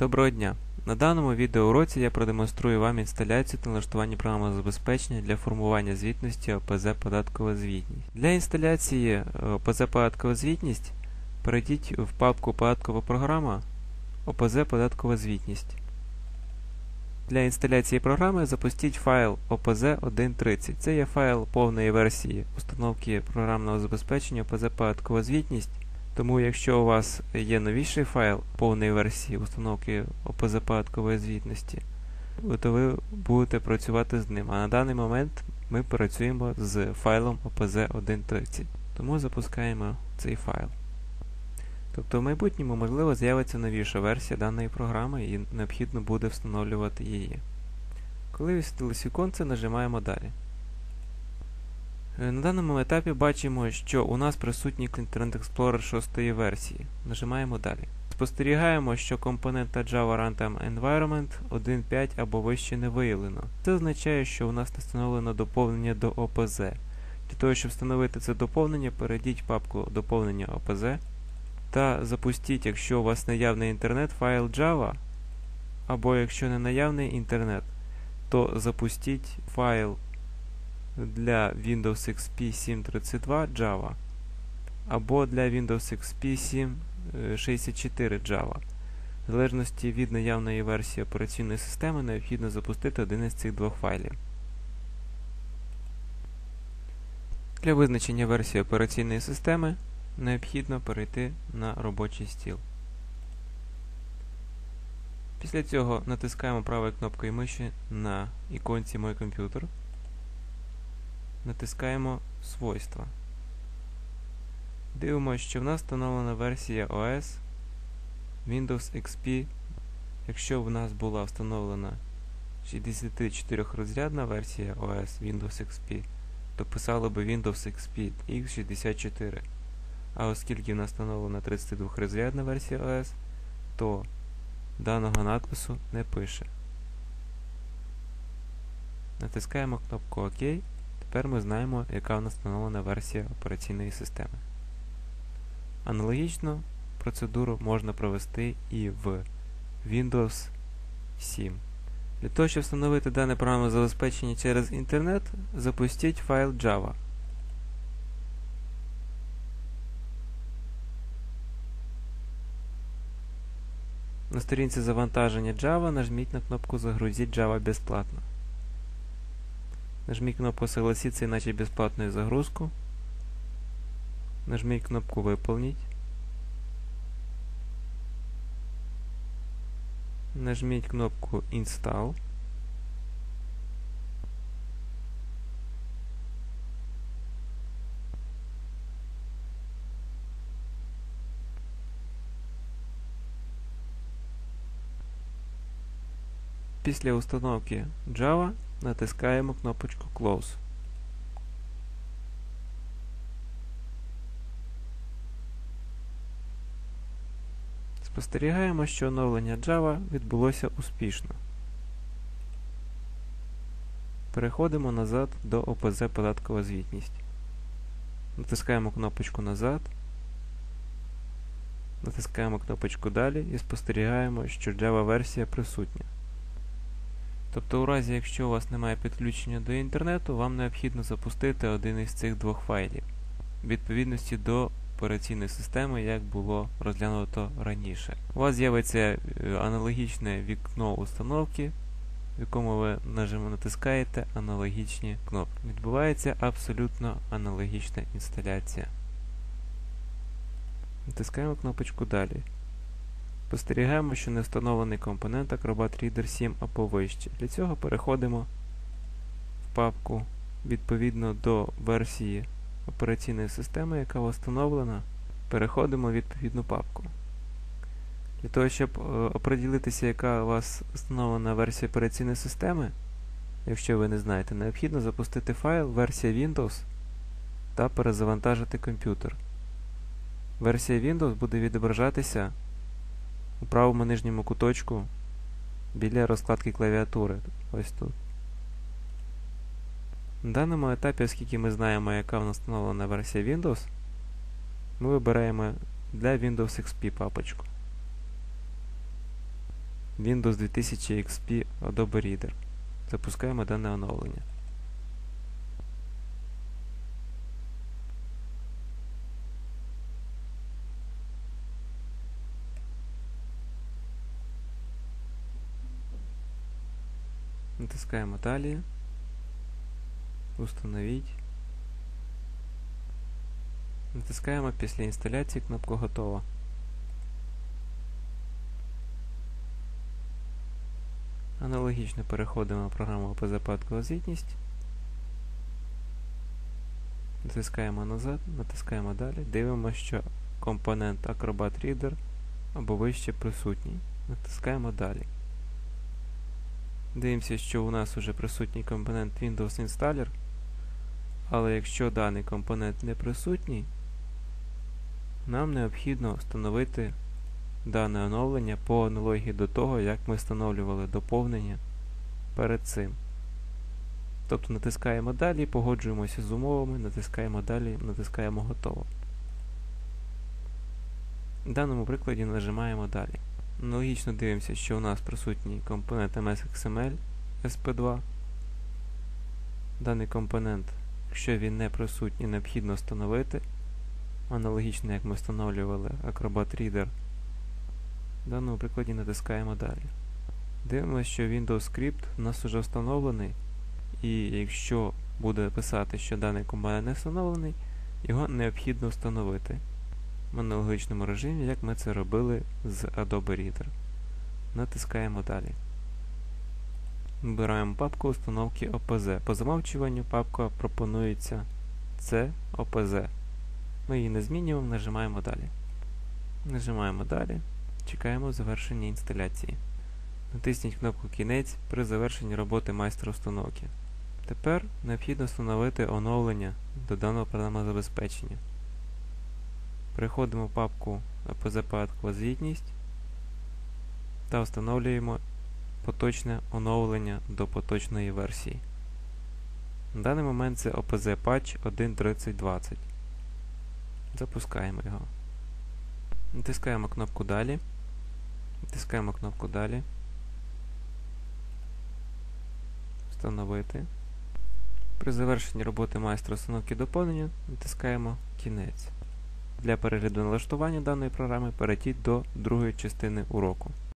Доброго дня! На даному відеоуроці я продемонструю вам інсталяцію та налаштування програмного забезпечення для формування звітності ОПЗ Податкова звітність. Для інсталяції е, ОПЗ Податкова звітність перейдіть в папку Податкова програма ОПЗ Податкова звітність. Для інсталяції програми запустіть файл OPZ130. Це є файл повної версії установки програмного забезпечення ОПЗ Податкова звітність. Тому, якщо у вас є новіший файл повної версії установки ОПЗ податкової звітності, то ви будете працювати з ним. А на даний момент ми працюємо з файлом OPZ130. Тому запускаємо цей файл. Тобто в майбутньому, можливо, з'явиться новіша версія даної програми і необхідно буде встановлювати її. Коли висвітилось віконце, нажимаємо далі. Е, на даному етапі бачимо, що у нас присутній Internet Explorer 6 версії. Нажимаємо далі. Спостерігаємо, що компонента Java Runtime Environment 1.5 або вище не виявлено. Це означає, що у нас не встановлено доповнення до OPZ. Для того, щоб встановити це доповнення, перейдіть папку доповнення OPZ та запустіть, якщо у вас наявний інтернет, файл Java, або якщо не наявний інтернет, то запустіть файл для Windows XP 732 Java або для Windows XP 764 Java. В залежності від наявної версії операційної системи необхідно запустити один із цих двох файлів. Для визначення версії операційної системи необхідно перейти на робочий стіл. Після цього натискаємо правою кнопкою миші на іконці Мой комп'ютер натискаємо Свойства. Дивимося, що в нас встановлена версія OS Windows XP. Якщо в нас була встановлена 64-розрядна версія OS Windows XP, то писало би Windows XP X64. А оскільки в нас встановлена 32-розрядна версія OS, то даного надпису не пише. Натискаємо кнопку ОК. Тепер ми знаємо, яка в нас встановлена версія операційної системи. Аналогічно процедуру можна провести і в Windows 7. Для того, щоб встановити дане програмне забезпечення через інтернет, запустіть файл Java. На сторінці завантаження Java нажміть на кнопку Загрузіть Java безплатно. Нажміть кнопку Согласиться и начать бесплатную загрузку. Нажміть кнопку Выполнить. Нажміть кнопку Install. Після установки Java натискаємо кнопочку Close. Спостерігаємо, що оновлення Java відбулося успішно. Переходимо назад до ОПЗ Податкова звітність. Натискаємо кнопочку Назад. Натискаємо кнопочку Далі і спостерігаємо, що Java версія присутня. Тобто, у разі, якщо у вас немає підключення до інтернету, вам необхідно запустити один із цих двох файлів відповідності до операційної системи, як було розглянуто раніше. У вас з'явиться е, аналогічне вікно установки, в якому ви натискаєте аналогічні кнопки. Відбувається абсолютно аналогічна інсталяція. Натискаємо кнопочку Далі. Спостерігаємо, що не встановлений компонент Acrobat Reader 7 або вище. Для цього переходимо в папку відповідно до версії операційної системи, яка встановлена. Переходимо в відповідну папку. Для того, щоб е, оприділитися, яка у вас встановлена версія операційної системи, якщо ви не знаєте, необхідно запустити файл версія Windows та перезавантажити комп'ютер. Версія Windows буде відображатися у правому нижньому куточку біля розкладки клавіатури. Ось тут. На даному етапі, оскільки ми знаємо, яка в нас встановлена версія Windows, ми вибираємо для Windows XP папочку. Windows 2000 XP Adobe Reader. Запускаємо дане оновлення. Натискаємо далі. Установіть. Натискаємо після інсталяції кнопку Готово. Аналогічно переходимо в програму ОПЗ Падкова звітність. Натискаємо назад, натискаємо далі. Дивимося, що компонент Acrobat Reader або вище присутній. Натискаємо далі. Дивимося, що у нас вже присутній компонент Windows Installer, але якщо даний компонент не присутній, нам необхідно встановити дане оновлення по аналогії до того, як ми встановлювали доповнення перед цим. Тобто натискаємо далі, погоджуємося з умовами, натискаємо далі, натискаємо готово. В даному прикладі нажимаємо далі. Аналогічно дивимося, що у нас присутній компонент MS-XML SP2. Даний компонент, якщо він не присутній, необхідно встановити. Аналогічно, як ми встановлювали Acrobat Reader. В даному прикладі натискаємо далі. Дивимося, що Windows Script у нас вже встановлений, і якщо буде писати, що даний компонент не встановлений, його необхідно встановити в аналогічному режимі, як ми це робили з Adobe Reader. Натискаємо далі. Вибираємо папку установки OPZ. По замовчуванню папка пропонується C OPZ. Ми її не змінюємо, нажимаємо далі. Нажимаємо далі. Чекаємо завершення інсталяції. Натисніть кнопку Кінець при завершенні роботи майстра установки. Тепер необхідно встановити оновлення до даного програмного забезпечення. Переходимо в папку «Позападаткова звітність та встановлюємо поточне оновлення до поточної версії. На даний момент це OPZ Patch 1.3020. Запускаємо його. Натискаємо кнопку Далі. Натискаємо кнопку Далі. Встановити. При завершенні роботи майстра установки доповнення натискаємо Кінець. Для перегляду налаштування даної програми перейдіть до другої частини уроку.